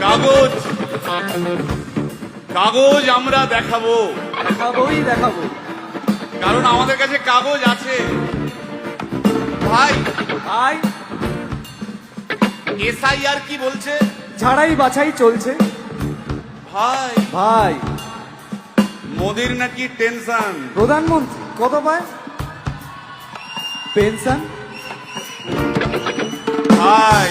কাগজ। কাগজ আমরা দেখাবো। দেখাবোই দেখাবো। কারণ আমাদের কাছে কাগজ আছে। ভাই ভাই। এসআইআর কি বলছে? ঝাড়াই বাছাই চলছে। ভাই। ভাই। মোদির নাকি টেনশন। প্রধানমন্ত্রী কত পায়? পেনশন? ভাই।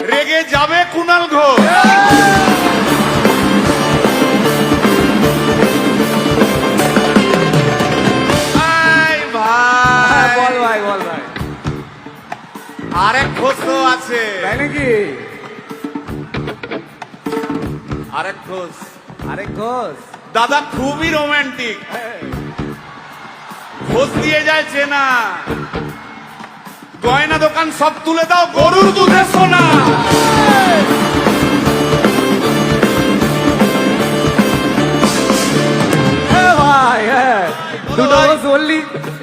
রেগে যাবে কুণাল ঘোষ। হ্যাঁ, আরেক ঘোষও আছে। তাই নাকি? আরেক ঘোষ আরে ঘোষ দাদা খুবই রোমান্টিক ঘোষ দিয়ে যায় চেনা। গয়না দোকান সব তুলে দাও গরুর দুধে সোনা।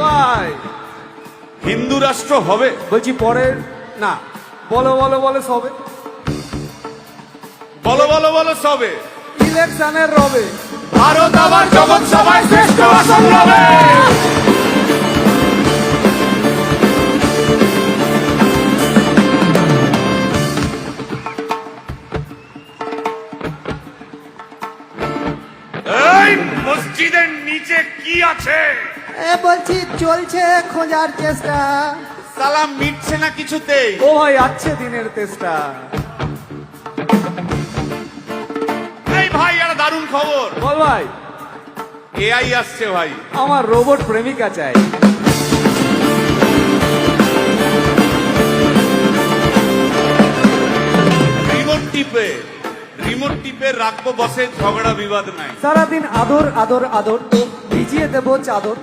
ভাই হিন্দু রাষ্ট্র হবে? বলছি পরের না বলো বলো বলো সবে। বলো বলো বলো সবে। ইলেকশনের রবে। ভারত আবার জগৎ সভায় শ্রেষ্ঠ আসন রবে। এ বলছি চলছে খোঁজার চেষ্টা। সালাম মিটছে না কিছুতেই। ও ভাই আছে দিনের তেষ্টা। এই ভাই একটা দারুণ খবর। বল ভাই। এআই আসছে ভাই। আমার রোবট প্রেমিকা চাই। রিমোট টিপে রিমোট টিপে রাখব বসে ঝগড়া বিবাদ নাই। সারাদিন আদর আদর আদর। ভিজিয়ে দেব চাদর।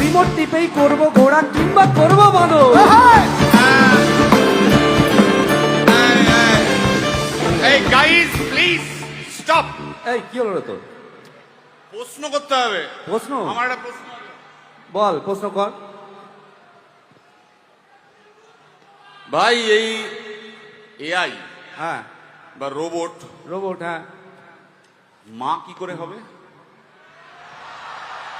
রিমোট টিপেই করব ঘোড়া কিংবা করব বাঁদর এই গাইস প্লিজ স্টপ এই কি হলো তোর? প্রশ্ন করতে হবে। প্রশ্ন? আমার একটা প্রশ্ন বল প্রশ্ন কর। ভাই এই এআই হ্যাঁ। বা রোবট রোবট হ্যাঁ। মা কি করে হবে?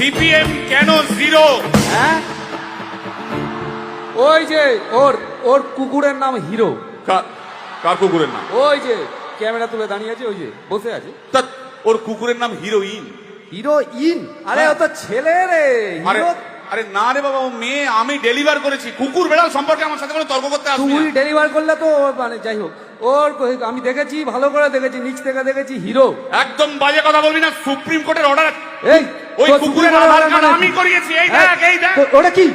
সিপিএম কেন জিরো হ্যাঁ? ওই যে ওর ওর কুকুরের নাম হিরো। কার কুকুরের নাম? ওই যে ক্যামেরা তুলে দাঁড়িয়ে আছে ওই যে বসে আছে। তা ওর কুকুরের নাম হিরোইন। হিরো ইন আরে ও তো ছেলে রে আরে আরে না রে বাবা ও মেয়ে আমি ডেলিভার করেছি। কুকুর বেড়াল সম্পর্কে আমার সাথে না। ডেলিভার করলে তো মানে যাই হোক। ওর আমি দেখেছি ভালো করে দেখেছি নিচ থেকে দেখেছি হিরো একদম বাজে কথা বলবি না সুপ্রিম কোর্টের অর্ডার এই ওই কুকুরের কুকুরের আধার কার্ড মানে- আমি করিয়েছি এই দেখ এই দেখ। ওটা কি?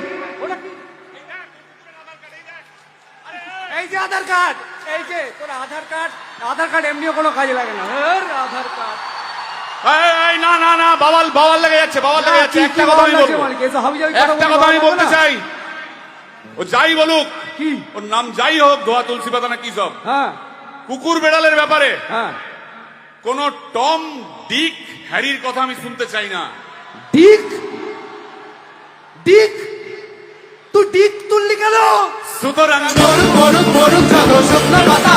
এই যে আধার কার্ড এই যে তোর আধার কার্ড আধার কার্ড এমনিও কোনো কাজে লাগে না। আধার কার্ড। না না না বাবাল বাবাল লেগে যাচ্ছে বাবাল লেগে যাচ্ছে একটা কথা আমি বলব। একটা কথা আমি বলতে চাই ও যাই বলুক কি? ওর নাম যাই হোক ধোয়া তুলসী পাতা না কি সব? হ্যাঁ। কুকুর বেড়ালের ব্যাপারে হ্যাঁ। কোন টম ডিক হ্যারির কথা আমি শুনতে চাই না। ডিক? ডিক? তুই ডিক তুললি কেন? সুতরাং মরুক যত শুকনো পাতা